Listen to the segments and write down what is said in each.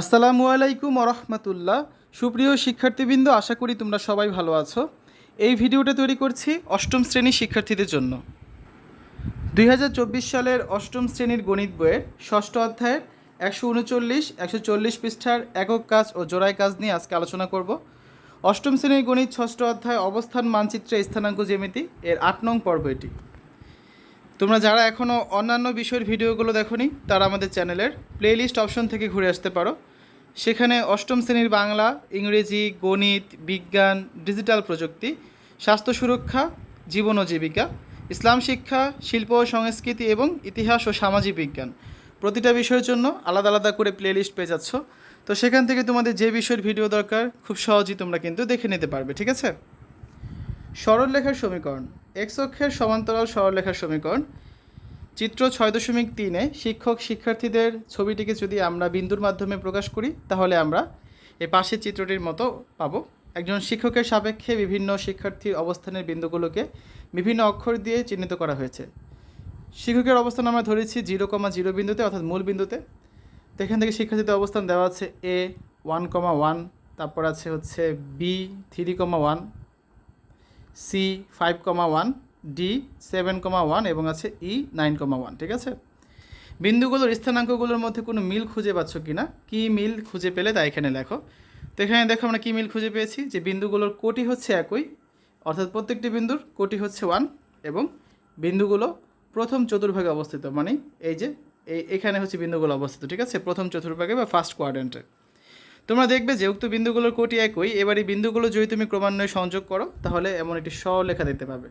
আসসালামু আলাইকুম রহমতুল্লাহ সুপ্রিয় শিক্ষার্থীবৃন্দ, আশা করি তোমরা সবাই ভালো আছো। এই ভিডিওটা তৈরি করছি অষ্টম শ্রেণির শিক্ষার্থীদের জন্য। দুই হাজার চব্বিশ সালের অষ্টম শ্রেণির গণিত বইয়ের ষষ্ঠ অধ্যায়ের একশো উনচল্লিশ, একশো চল্লিশ পৃষ্ঠার একক কাজ ও জোড়াই কাজ নিয়ে আজকে আলোচনা করব। অষ্টম শ্রেণির গণিত ষষ্ঠ অধ্যায় অবস্থান, মানচিত্রে স্থানাঙ্ক, জ্যামিতি, এর আট নং পর্ব এটি। তোমরা যারা এখনও অন্যান্য বিষয়ের ভিডিওগুলো দেখোনি, তারা আমাদের চ্যানেলের প্লেলিস্ট অপশন থেকে ঘুরে আসতে পারো। সেখানে অষ্টম শ্রেণির বাংলা, ইংরেজি, গণিত, বিজ্ঞান ডিজিটাল প্রযুক্তি, স্বাস্থ্য সুরক্ষা, জীবন ও জীবিকা, ইসলাম শিক্ষা, শিল্প ও সংস্কৃতি এবং ইতিহাস ও সামাজিক বিজ্ঞান। প্রতিটা বিষয়ের জন্য আলাদা আলাদা করে প্লেলিস্ট পেয়ে যাচ্ছ। তো সেখান থেকে তোমাদের যে বিষয়ের ভিডিও দরকার, খুব সহজেই তোমরা কিন্তু দেখে নিতে পারবে, ঠিক আছে? সরলরেখার সমীকরণ। এক্স অক্ষের সমান্তরাল সরলরেখার সমীকরণ। চিত্র ছয় দশমিক তিনে শিক্ষক শিক্ষার্থীদের ছবিটিকে যদি আমরা বিন্দুর মাধ্যমে প্রকাশ করি, তাহলে আমরা এই পাশের চিত্রটির মতো পাবো। একজন শিক্ষকের সাপেক্ষে বিভিন্ন শিক্ষার্থীর অবস্থানের বিন্দুগুলোকে বিভিন্ন অক্ষর দিয়ে চিহ্নিত করা হয়েছে। শিক্ষকের অবস্থান আমরা ধরেছি জিরো কমা জিরো বিন্দুতে, অর্থাৎ মূল বিন্দুতে। তো এখান থেকে শিক্ষার্থীদের অবস্থান দেওয়া আছে এ ওয়ান কমা ওয়ান, তারপর আছে হচ্ছে B three comma one C five comma one D seven comma one এবং আছে ই নাইন কমা ওয়ান ঠিক আছে? বিন্দুগুলোর স্থানাঙ্কগুলোর মধ্যে কোনো মিল খুঁজে পাচ্ছ কি না কী মিল খুঁজে পেলে তা এখানে লেখো। তো এখানে দেখো আমরা কী মিল খুঁজে পেয়েছি? যে বিন্দুগুলোর কোটি হচ্ছে একই, অর্থাৎ প্রত্যেকটি বিন্দুর কোটি হচ্ছে ওয়ান এবং বিন্দুগুলো প্রথম চতুর্ভাগে অবস্থিত মানে এই যে এই এখানে হচ্ছে বিন্দুগুলো অবস্থিত, ঠিক আছে? প্রথম চতুর্ভাগে বা ফার্স্ট কোয়াড্রেন্টে তোমরা দেখবে যে উক্ত বিন্দুগুলোর কোটি একই, এবার এই বিন্দুগুলো যদি তুমি ক্রমান্বয়ে সংযোগ করো, তাহলে এমন একটি সরলেখা দেখতে পাবে।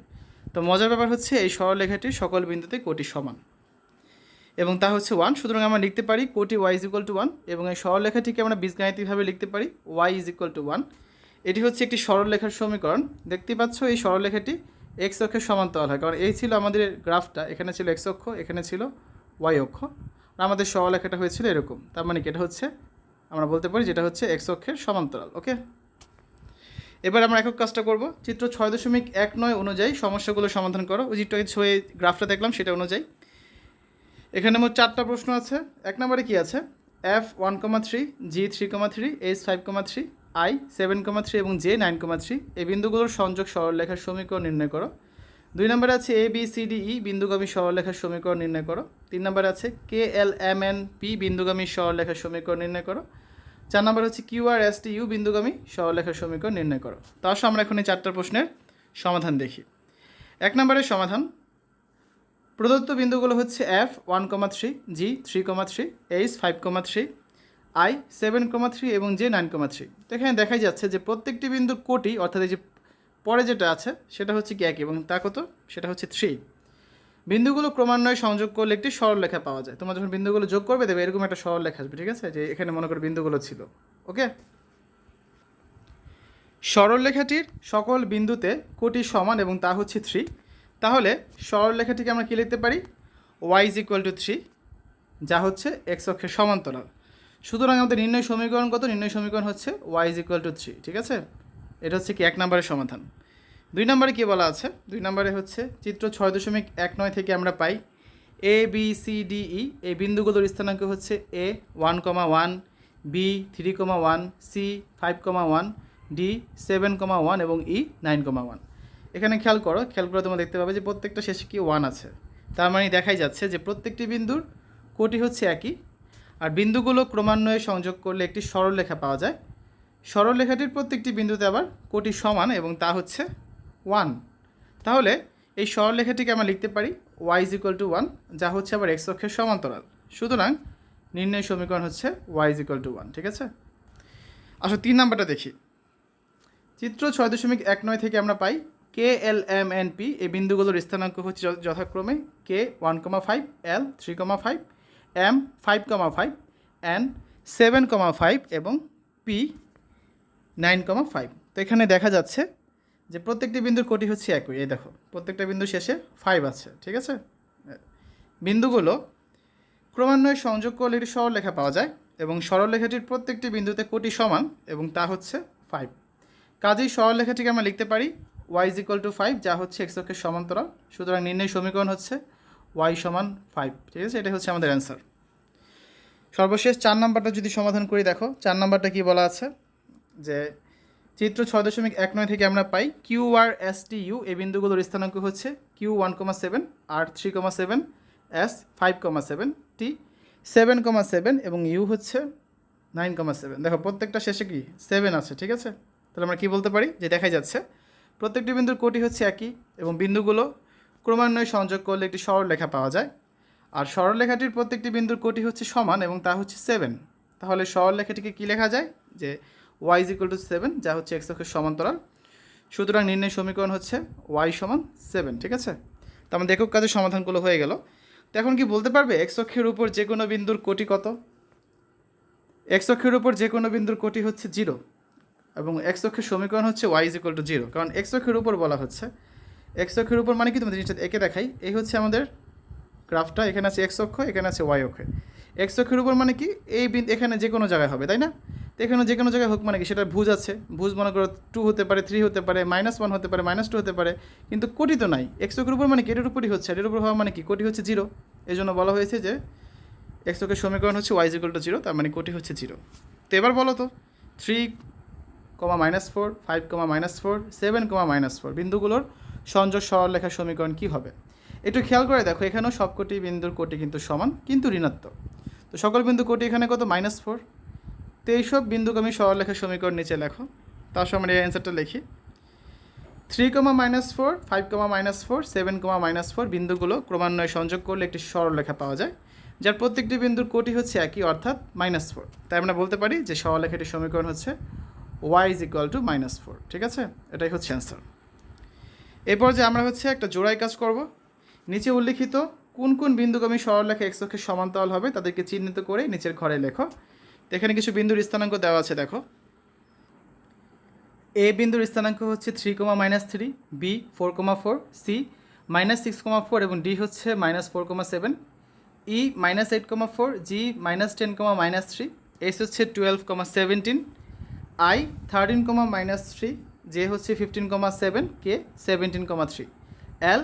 তো মজার ব্যাপার হচ্ছে, এই সরলেখাটির সকল বিন্দুতে কোটি সমান। এবং তা হচ্ছে ওয়ান সুতরাং আমরা লিখতে পারি কোটি Y is equal to one এবং এই সরলরেখাটিকে আমরা বীজগাণিতিকভাবে লিখতে পারি Y is equal to one এটি হচ্ছে একটি সরলরেখার সমীকরণ। দেখতে পাচ্ছ, এই সরলরেখাটি এক্স অক্ষের সমান্তরাল হয়, কারণ এই ছিল আমাদের গ্রাফটা, এখানে ছিল এক্স অক্ষ, এখানে ছিল ওয়াই অক্ষ। আর আমাদের সরলরেখাটা হয়েছিল এরকম। তার মানে কি, এটা হচ্ছে আমরা বলতে পারি যেটা হচ্ছে এক্স অক্ষের সমান্তরাল ওকে এবার আমরা একক কাজটা করব। চিত্র ছয় দশমিক এক নয় অনুযায়ী সমস্যাগুলো সমাধান করো। ওই চিত্র ছয়ে গ্রাফটা দেখলাম, সেটা অনুযায়ী। এখানে মোট চারটা প্রশ্ন আছে। এক নম্বরে কি আছে? F one comma three G three comma three H five comma three I seven comma three এবং জে নাইন কমা থ্রি এই বিন্দুগুলোর সংযোগ সরলরেখার সমীকরণ নির্ণয় করো। দুই নম্বরে আছে A B C D E বিন্দুগামী সরলরেখার সমীকরণ নির্ণয় করো। তিন নম্বরে আছে K L M N P বিন্দুগামী সরলরেখার সমীকরণ নির্ণয় করো। চার নম্বর হচ্ছে Q R S T U বিন্দুগামী সরলরেখার সমীকরণ নির্ণয় করো। তো আসো আমরা এখন এই চারটা প্রশ্নের সমাধান দেখি। এক নম্বরের সমাধান, প্রদত্ত বিন্দুগুলো হচ্ছে F one comma three G three comma three H five comma three I seven comma three এবং জে নাইন কমা থ্রি তো এখানে দেখাই যাচ্ছে যে প্রত্যেকটি বিন্দুর কোটি, অর্থাৎ এই যে পরে যেটা আছে, সেটা হচ্ছে কি এক এবং তা কত? সেটা হচ্ছে থ্রি বিন্দুগুলো ক্রমান্বয়ে সংযোগ করলে একটি সরলরেখা পাওয়া যায়। তোমরা যখন বিন্দুগুলো যোগ করবে দেবে এরকম একটা সরলরেখা আসবে, ঠিক আছে? যে এখানে মনে করো বিন্দুগুলো ছিল, ওকে? সরলরেখাটির সকল বিন্দুতে কোটি সমান এবং তা হচ্ছে থ্রি তাহলে সরলরেখাটিকে আমরা কী লিখতে পারি? Y is equal to three যা হচ্ছে এক্স অক্ষের সমান্তরাল। সুতরাং আমাদের নির্ণয় সমীকরণ কত? নির্ণয় সমীকরণ হচ্ছে Y is equal to three ঠিক আছে? এটা হচ্ছে কি? এক নম্বরের সমাধান। দুই নম্বরে কী বলা আছে? দুই নম্বরে হচ্ছে চিত্র ছয় দশমিক এক নয় থেকে আমরা পাই A B C D E এই বিন্দুগুলোর স্থানাঙ্ক হচ্ছে A one comma one B three comma one C five comma one D seven comma one এবং ই নাইন কমা ওয়ান এখানে খেয়াল করো, খেয়াল করে তোমরা দেখতে পাবে যে প্রত্যেকটা শেষে কি ওয়ান আছে। তার মানে দেখাই যাচ্ছে যে প্রত্যেকটি বিন্দুর কোটি হচ্ছে একই, আর বিন্দুগুলো ক্রমান্বয়ে সংযোগ করলে একটি সরলরেখা পাওয়া যায়। সরলরেখাটির প্রত্যেকটি বিন্দুতে আবার কোটি সমান এবং তা হচ্ছে ওয়ান। তাহলে এই সরলরেখাটিকে আমরা লিখতে পারি Y is equal to one, যা হচ্ছে আবার এক্স অক্ষের সমান্তরাল। সুতরাং নির্ণয় সমীকরণ হচ্ছে Y is equal to one, ঠিক আছে? আসো, তিন নাম্বারটা দেখি। চিত্র ছয় দশমিক এক নয় থেকে আমরা পাই K L M N P, এই বিন্দুগুলোর স্থানাঙ্ক হচ্ছে যথাক্রমে K one comma five, L three comma five, M five comma five, N seven comma five এবং পি নাইন কমা ফাইভ। তো এখানে দেখা যাচ্ছে যে প্রত্যেকটি বিন্দুর কোটি হচ্ছে একই। এই দেখো, প্রত্যেকটা বিন্দু শেষে ফাইভ আছে, ঠিক আছে? বিন্দুগুলো ক্রমান্বয়ে সংযোগ করলে একটি সরলরেখা পাওয়া যায় এবং সরলরেখাটির প্রত্যেকটি বিন্দুতে কোটি সমান এবং তা হচ্ছে ফাইভ কাজেই সরলরেখাটিকে আমরা লিখতে পারি Y is equal to five যা হচ্ছে এক্স অক্ষের সমান্তরাল। সুতরাং নির্ণয় সমীকরণ হচ্ছে ওয়াই সমান ফাইভ ঠিক আছে? এটাই হচ্ছে আমাদের অ্যান্সার সর্বশেষ চার নাম্বারটা যদি সমাধান করি, দেখো, চার নাম্বারটা কি বলা আছে? যে চিত্র ছয় দশমিক এক নয় থেকে আমরা পাই Q R S T U, এই বিন্দুগুলোর স্থানাঙ্ক হচ্ছে Q one comma seven, R three comma seven, S five comma seven, T seven comma seven এবং ইউ হচ্ছে নাইন কমা সেভেন। দেখো, প্রত্যেকটা শেষে কি? সেভেন আছে, ঠিক আছে? তাহলে আমরা কি বলতে পারি? যে দেখা যাচ্ছে, প্রত্যেকটি বিন্দুর কোটি হচ্ছে একই এবং বিন্দুগুলো ক্রমান্বয়ে সংযোগ করলে একটি সরলরেখা পাওয়া যায়। আর সরলরেখাটির প্রত্যেকটি বিন্দুর কোটি হচ্ছে সমান এবং তা হচ্ছে সেভেন। তাহলে সরলরেখাটিকে কী লেখা যায়? যে Y is equal to seven যা হচ্ছে এক্স অক্ষের সমান্তরাল। সুতরাং নির্ণয় সমীকরণ হচ্ছে ওয়াই সমান সেভেন ঠিক আছে? তো আমাদের একক কাজের সমাধানগুলো হয়ে গেল। তো এখন কি বলতে পারবে এক্স অক্ষের উপর যে কোনো বিন্দুর কোটি কত? এক্স অক্ষের উপর যে কোনো বিন্দুর কোটি হচ্ছে জিরো এবং এক্স অক্ষের সমীকরণ হচ্ছে Y is equal to zero কারণ এক্স অক্ষের উপর বলা হচ্ছে। এক্স অক্ষের উপর মানে কি তোমাদের জিনিসটা একে দেখাই? এই হচ্ছে আমাদের গ্রাফটা, এখানে আছে এক্স অক্ষ, এখানে আছে ওয়াই অক্ষ। এক্স অক্ষের উপর মানে কি? এই বিন এখানে যে কোনো জায়গায় হবে, তাই না? তো এখানে যে কোনো জায়গায় হোক মানে কি সেটা ভুজ আছে। ভুজ মনে করো টু হতে পারে থ্রি হতে পারে মাইনাস ওয়ান হতে পারে মাইনাস টু হতে পারে, কিন্তু কোটি তো নাই। এক্স অক্ষের উপর মানে কি, এটার উপরই হচ্ছে। এটার উপর হওয়া মানে কি, কোটি হচ্ছে জিরো এই জন্য বলা হয়েছে যে এক্স অক্ষের সমীকরণ হচ্ছে ওয়াই ইকুয়াল টু জিরো তার মানে কোটি হচ্ছে জিরো তো এবার বলো তো three comma minus four five comma minus four seven comma minus four বিন্দুগুলোর সংযোগ সরলরেখার সমীকরণ কী হবে? একটু খেয়াল করে দেখো, এখানেও সবকটি বিন্দুর কোটি কিন্তু সমান, কিন্তু ঋণাত্মক। তো সকল বিন্দু কোটি এখানে কত? মাইনাস ফোর তো এইসব বিন্দুকে আমি সরলরেখার সমীকরণ নিচে লেখো। তার সময় এই অ্যান্সারটা লিখি। Three comma minus four five comma minus four seven comma minus four বিন্দুগুলো ক্রমান্বয়ে সংযোগ করলে একটি সরলরেখা পাওয়া যায়, যার প্রত্যেকটি বিন্দুর কোটি হচ্ছে একই, অর্থাৎ মাইনাস ফোর তাই আমরা বলতে পারি যে সরলরেখাটির সমীকরণ হচ্ছে Y is equal to minus four ঠিক আছে? এটাই হচ্ছে অ্যান্সার এরপর যে আমরা হচ্ছে একটা জোড়াই কাজ করব। নিচে উল্লিখিত কোন কোন বিন্দুগামী সরলরেখা এক্স অক্ষের সমান্তরাল হবে তাদেরকে চিহ্নিত করে নিচের ঘরে লেখো। এখানে কিছু বিন্দুর স্থানাঙ্ক দেওয়া আছে, দেখো। এ বিন্দুর স্থানাঙ্ক হচ্ছে three comma minus three, B four comma four, C minus six comma four এবং ডি হচ্ছে minus four comma seven. E minus eight comma four, G minus ten comma minus three, S হচ্ছে twelve comma seventeen, I thirteen comma minus three, J হচ্ছে fifteen comma seven, K seventeen comma three, L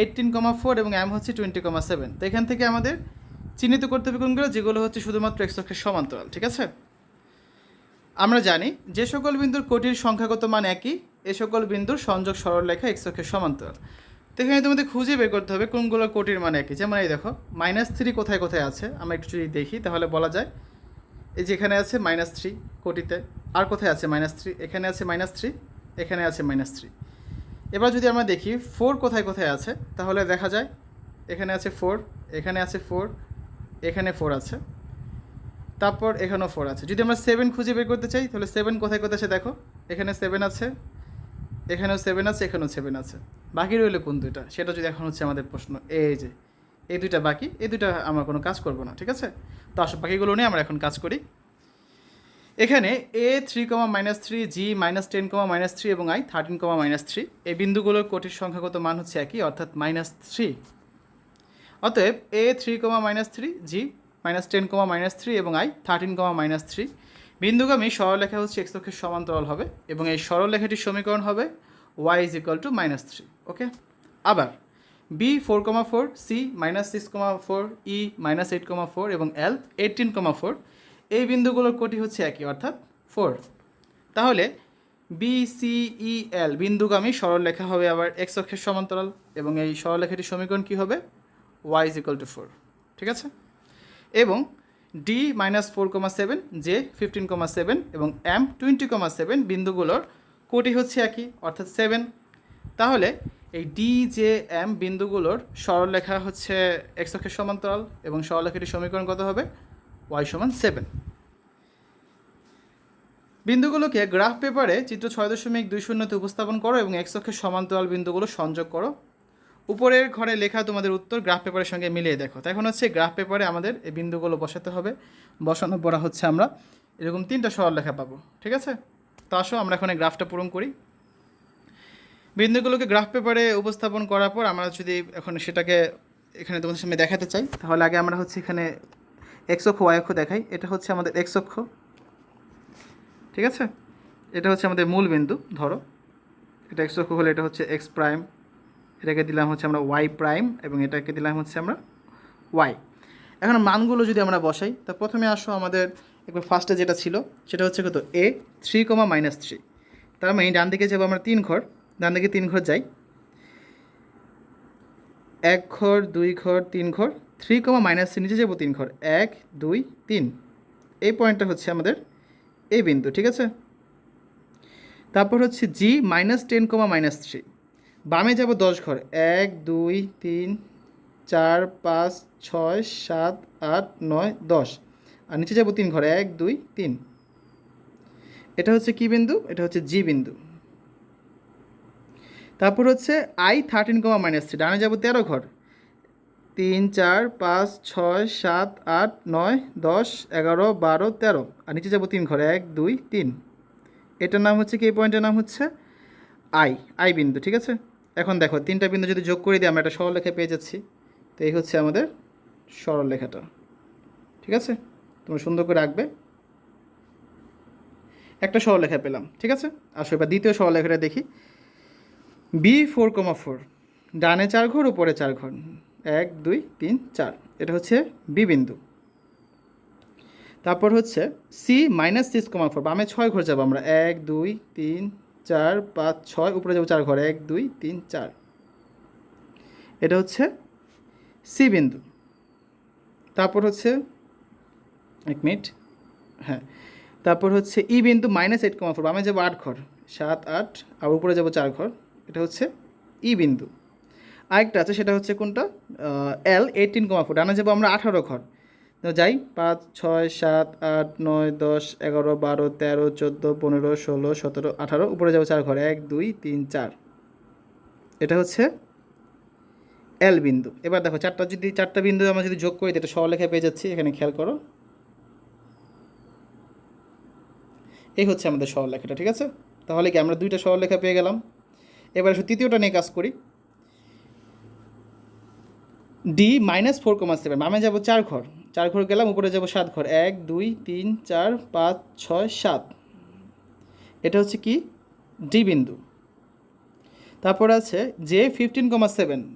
eighteen comma four এবং M হচ্ছে twenty comma seven. তো এখান থেকে আমাদের চিহ্নিত করতে হবে কোনগুলো, যেগুলো হচ্ছে শুধুমাত্র এক্স অক্ষের সমান্তরাল, ঠিক আছে? আমরা জানি যে সকল বিন্দুর কোটির সংখ্যাগত মান একই, এ সকল বিন্দুর সংযোগ সরলরেখা এক্স অক্ষের সমান্তরাল। তো এখানে তোমাদের খুঁজে বের করতে হবে কোনগুলো কোটির মান একই। যেমন এই দেখো মাইনাস থ্রি কোথায় কোথায় আছে, আমরা একটু যদি দেখি, তাহলে বলা যায় এই যে এখানে আছে মাইনাস থ্রি কোটিতে, আর কোথায় আছে মাইনাস থ্রি এখানে আছে মাইনাস থ্রি এখানে আছে মাইনাস থ্রি এবার যদি আমরা দেখি ফোর কোথায় কোথায় আছে, তাহলে দেখা যায় এখানে আছে ফোর এখানে আছে ফোর এখানে ফোর আছে। তারপর এখানেও ফোর আছে। যদি আমরা সেভেন খুঁজে বের করতে চাই, তাহলে সেভেন কোথায় কোথায় আছে দেখো। এখানে সেভেন আছে, এখানেও সেভেন আছে, এখানেও সেভেন আছে। বাকি রইল কোন দুইটা? সেটা যদি এখন হচ্ছে আমাদের প্রশ্ন এই যে এই দুইটা বাকি, এই দুইটা আমরা কোনো কাজ করব না, ঠিক আছে? তো আসলে বাকিগুলো নিয়ে আমরা এখন কাজ করি। এখানে A three comma minus three G minus ten comma minus three এবং I thirteen comma minus three এই বিন্দুগুলোর কোটির সংখ্যাগত মান হচ্ছে একই, অর্থাৎ মাইনাস থ্রি অতএব A three comma minus three G minus ten comma minus three এবং I thirteen comma minus three বিন্দুগামী সরলরেখা হচ্ছে এক্স অক্ষের সমান্তরাল হবে এবং এই সরলরেখাটির সমীকরণ হবে Y is equal to minus three okay আবার B four comma four C minus six comma four E minus eight comma four এবং এল এইটিন কমা ফোর এই বিন্দুগুলোর কোটি হচ্ছে একই, অর্থাৎ ফোর তাহলে বি সি ই এল বিন্দুগামী সরলরেখা হবে আবার এক্স অক্ষের সমান্তরাল এবং এই সরলরেখাটির সমীকরণ কী হবে? Y is equal to four ঠিক আছে? এবং D minus four comma seven J fifteen comma seven এবং এম টোয়েন্টি কমা সেভেন বিন্দুগুলোর কোটি হচ্ছে একই, অর্থাৎ সেভেন তাহলে এই ডি জে এম বিন্দুগুলোর সরলরেখা হচ্ছে এক্স অক্ষের সমান্তরাল, এবং সরলরেখাটির সমীকরণ কত হবে? ওয়াই সমান সেভেন বিন্দুগুলোকে গ্রাফ পেপারে চিত্র ছয় দশমিক দুই শূন্যতে উপস্থাপন করো, এবং এক্স অক্ষের সমান্তরাল বিন্দুগুলো সংযোগ করো। উপরের ঘরে লেখা তোমাদের উত্তর গ্রাফ পেপারের সঙ্গে মিলিয়ে দেখো। তো এখন হচ্ছে গ্রাফ পেপারে আমাদের এই বিন্দুগুলো বসাতে হবে। বসানোর পর হচ্ছে আমরা এরকম তিনটা সরল লেখা পাবো, ঠিক আছে? তো আসো, আমরা এখন গ্রাফটা পূরণ করি। বিন্দুগুলোকে গ্রাফ পেপারে উপস্থাপন করার পর আমরা যদি এখন সেটাকে এখানে তোমাদের সামনে দেখাতে চাই, তাহলে আগে আমরা হচ্ছে এখানে এক্স অক্ষ ওয়াই অক্ষ দেখাই। এটা হচ্ছে আমাদের এক্স অক্ষ, ঠিক আছে? এটা হচ্ছে আমাদের মূল বিন্দু, ধরো। এটা এক্স অক্ষ হলে এটা হচ্ছে এক্স প্রাইম এটাকে দিলাম হচ্ছে আমরা ওয়াই প্রাইম এবং এটাকে দিলাম হচ্ছে আমরা ওয়াই এখন মানগুলো যদি আমরা বসাই, তা প্রথমে আসো আমাদের একবার ফার্স্টে যেটা ছিল, সেটা হচ্ছে কত? A three comma minus three তার মানে ডান দিকে যাব আমরা তিন ঘর, ডান দিকে তিন ঘর যাই। এক ঘর, দুই ঘর, তিন ঘর থ্রি কমা মাইনাস থ্রি নিচে যাব তিন ঘর। এক, দুই, তিন। এই পয়েন্টটা হচ্ছে আমাদের এই বিন্দু, ঠিক আছে? তারপর হচ্ছে G minus ten comma minus three বামে যাব দশ ঘর। এক, দুই, তিন, চার, পাঁচ, ছয়, সাত, আট, নয়, দশ। আর নিচে যাব তিন ঘর। এক, দুই, তিন। এটা হচ্ছে কি বিন্দু? এটা হচ্ছে জি বিন্দু। তারপর হচ্ছে I thirteen comma minus three ডানে যাব তেরো ঘর। তিন, চার, পাঁচ, ছয়, সাত, আট, নয়, দশ, এগারো, বারো, তেরো। আর নিচে যাব তিন ঘর। এক, দুই, তিন। এটার নাম হচ্ছে কি? এই পয়েন্টের নাম হচ্ছে আই। আই বিন্দু, ঠিক আছে? এখন দেখো, তিনটা বিন্দু যদি যোগ করে দিই, আমরা একটা সরলরেখা পেয়ে যাচ্ছি। তো এই হচ্ছে আমাদের সরলরেখাটা ঠিক আছে? তোমরা সুন্দর করে রাখবে একটা সরলরেখা পেলাম, ঠিক আছে? আসো, এবার দ্বিতীয় সরলরেখাটা দেখি। বি ফোর কমা ফোর ডানে চার ঘর, উপরে চার ঘর। এক, দুই, তিন, চার। এটা হচ্ছে বি বিন্দু। তারপর হচ্ছে C minus six comma four বামে ছয় ঘর যাব আমরা। এক, দুই, তিন চার, পাঁচ, ছয়, উপরে যাব চার ঘর, এক, দুই, তিন, চার। এটা হচ্ছে সি বিন্দু। তারপর হচ্ছে, এক মিনিট হ্যাঁ তারপর হচ্ছে ই বিন্দু মাইনাস এইট কমা ফোর বামে যাব আট ঘর, সাত, আট, আর উপরে যাব চার ঘর, এটা হচ্ছে ই বিন্দু। আরেকটা আছে, সেটা হচ্ছে কোনটা? এল এইটিন কমা ফোর, ডানা যাব আমরা আঠারো ঘর। যাই, পাঁচ, ছয়, সাত, আট, নয়, দশ, এগারো, বারো, তেরো, চোদ্দ, পনেরো, ষোলো, সতেরো, আঠারো, উপরে যাব চার ঘর। এক, দুই, তিন, চার। এটা হচ্ছে এল বিন্দু। এবার দেখো, চারটা যদি, চারটা বিন্দু আমরা যদি যোগ করি, এটা সরলেখায় পেয়ে যাচ্ছি। এখানে খেয়াল করো। এই হচ্ছে আমাদের সরলেখাটা ঠিক আছে? তাহলে কি আমরা দুইটা সরলেখা পেয়ে গেলাম? এবার তৃতীয়টা নিয়ে কাজ করি। D minus four comma seven বামে যাব চার ঘর। চার ঘর গেলাম, উপরে যাব সাত ঘর। এক, দুই, তিন, চার, পাঁচ, ছয়, সাত। এটা হচ্ছে কি? ডি বিন্দু। তারপর আছে জে ফিফটিন কমা সেভেন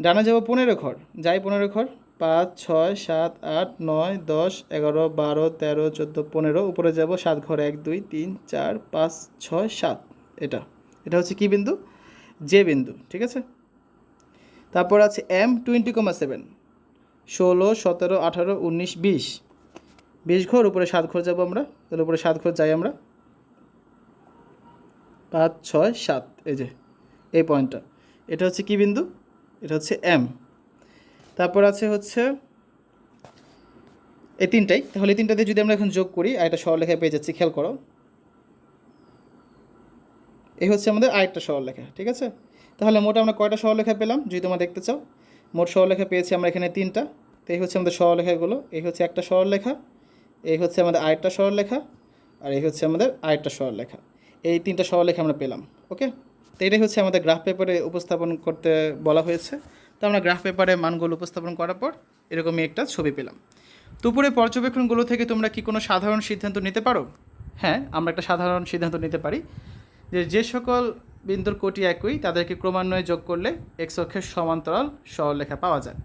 ডানা যাব পনেরো ঘর। যাই পনেরো ঘর। পাঁচ, ছয়, সাত, আট, নয়, দশ, এগারো, বারো, তেরো, চোদ্দ, পনেরো। উপরে যাব সাত ঘর। এক, দুই, তিন, চার, পাঁচ, ছয়, সাত। এটা। এটা হচ্ছে কি বিন্দু? জে বিন্দু। ঠিক আছে? তারপর আছে এম টোয়েন্টি কমা সেভেন ষোলো, সতেরো, আঠারো, উনিশ, বিশ। বিশ ঘর, উপরে সাত ঘর যাব আমরা। তাহলে উপরে সাত ঘর যাই আমরা। পাঁচ, ছয়, সাত, এই যে, এই পয়েন্টটা। এটা হচ্ছে কি বিন্দু? এটা হচ্ছে এম। তারপর আছে হচ্ছে এই তিনটাই। তাহলে তিনটাতে যদি আমরা এখন যোগ করি, আর একটা সরলেখায় পেয়ে যাচ্ছি, খেয়াল করো। এই হচ্ছে আমাদের আরেকটা সরলরেখা ঠিক আছে? তাহলে মোট আমরা কয়টা সরলরেখা পেলাম? যদি তোমরা দেখতে চাও। মোট সরলরেখা পেয়েছি আমরা এখানে তিনটা। তো এই হচ্ছে আমাদের সরলরেখাগুলো। এই হচ্ছে একটা সরলরেখা, এই হচ্ছে আমাদের আরেকটা সরলরেখা, আর এই হচ্ছে আমাদের আরেকটা সরলরেখা। এই তিনটা সরলরেখা আমরা পেলাম, ওকে? তো এটাই হচ্ছে আমাদের গ্রাফ পেপারে উপস্থাপন করতে বলা হয়েছে। তো আমরা গ্রাফ পেপারে মানগুলো উপস্থাপন করার পর এরকমই একটা ছবি পেলাম। দুপুরে পর্যবেক্ষণগুলো থেকে তোমরা কি কোনো সাধারণ সিদ্ধান্ত নিতে পারো? হ্যাঁ আমরা একটা সাধারণ সিদ্ধান্ত নিতে পারি যে যে সকল বিন্দুর কোটি একই, তাদেরকে ক্রমান্বয়ে যোগ করলে এক্স অক্ষের সমান্তরাল সরলরেখা পাওয়া যায়।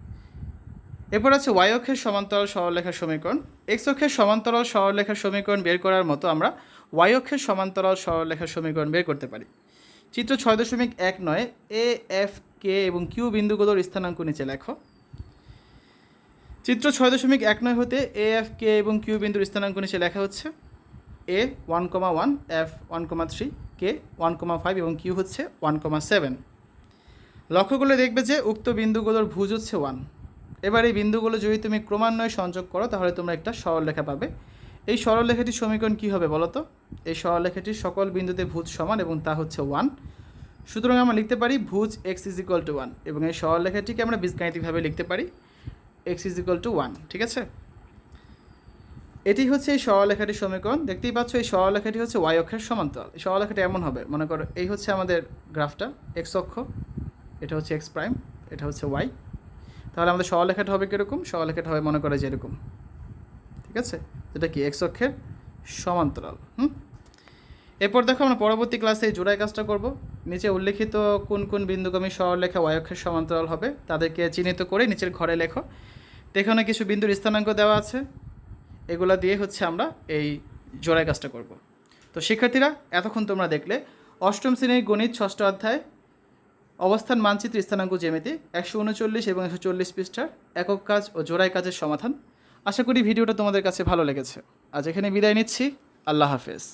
এরপর আছে ওয়াই অক্ষের সমান্তরাল সরলরেখার সমীকরণ। এক্স অক্ষের সমান্তরাল সরলরেখার সমীকরণ বের করার মতো আমরা ওয়াই অক্ষের সমান্তরাল সরলরেখার সমীকরণ বের করতে পারি। চিত্র ছয় দশমিক এক নয় এ এফ কে এবং কিউ বিন্দুগুলোর স্থানাঙ্ক নিচে লেখো। চিত্র ছয় দশমিক এক নয় হতে এ এফ কে এবং কিউ বিন্দুর স্থানাঙ্ক নিচে লেখা হচ্ছে। A one comma one F one comma three K one comma five এবং কিউ হচ্ছে ওয়ান কমা সেভেন লক্ষ্য করলে দেখবে যে উক্ত বিন্দুগুলোর ভুজ হচ্ছে ওয়ান এবার এই বিন্দুগুলো যদি তুমি ক্রমান্বয়ে সংযোগ করো, তাহলে তোমরা একটা সরলরেখা পাবে। এই সরলরেখাটির সমীকরণ কী হবে বলো তো? এই সরলরেখাটির সকল বিন্দুতে ভুজ সমান এবং তা হচ্ছে ওয়ান সুতরাং আমরা লিখতে পারি ভুজ X is equal to one এবং এই সরলরেখাটিকে আমরা বীজগাণিতিকভাবে লিখতে পারি X is equal to one ঠিক আছে? এটি হচ্ছে এই সরলরেখাটির সমীকরণ। দেখতেই পাচ্ছ এই সরলরেখাটি হচ্ছে ওয়াই অক্ষের সমান্তরাল। এই সরলরেখাটি এমন হবে, মনে করো এই হচ্ছে আমাদের গ্রাফটা এক্স অক্ষ, এটা হচ্ছে এক্স প্রাইম, এটা হচ্ছে ওয়াই তাহলে আমাদের সরলরেখাটা হবে কীরকম? সরলরেখাটা হবে মনে করে যেরকম ঠিক আছে? যেটা কি? এক্স অক্ষের সমান্তরাল, হুম? এরপর দেখো আমরা পরবর্তী ক্লাসে এই জোড়াই কাজটা করব। নিচে উল্লেখিত কোন কোন বিন্দুগামী সরলরেখা ওয়াই অক্ষের সমান্তরাল হবে, তাদেরকে চিহ্নিত করে নিচের ঘরে লেখো। এখানে কিছু বিন্দুর স্থানাঙ্ক দেওয়া আছে। এগুলা দিয়ে হচ্ছে আমরা এই জোড়াই কাজটা করব। তো শিক্ষার্থীরা, এতক্ষণ তোমরা দেখলে, অষ্টম শ্রেণির গণিত ষষ্ঠ অধ্যায়, অবস্থান মানচিত্র স্থানাঙ্ক জেমিতি একশো উনচল্লিশ এবং একশো চল্লিশ পৃষ্ঠার একক কাজ ও জোড়াই কাজের সমাধান। আশা করি ভিডিওটা তোমাদের কাছে ভালো লেগেছে। আজ এখানে বিদায় নিচ্ছি। আল্লাহ হাফেজ।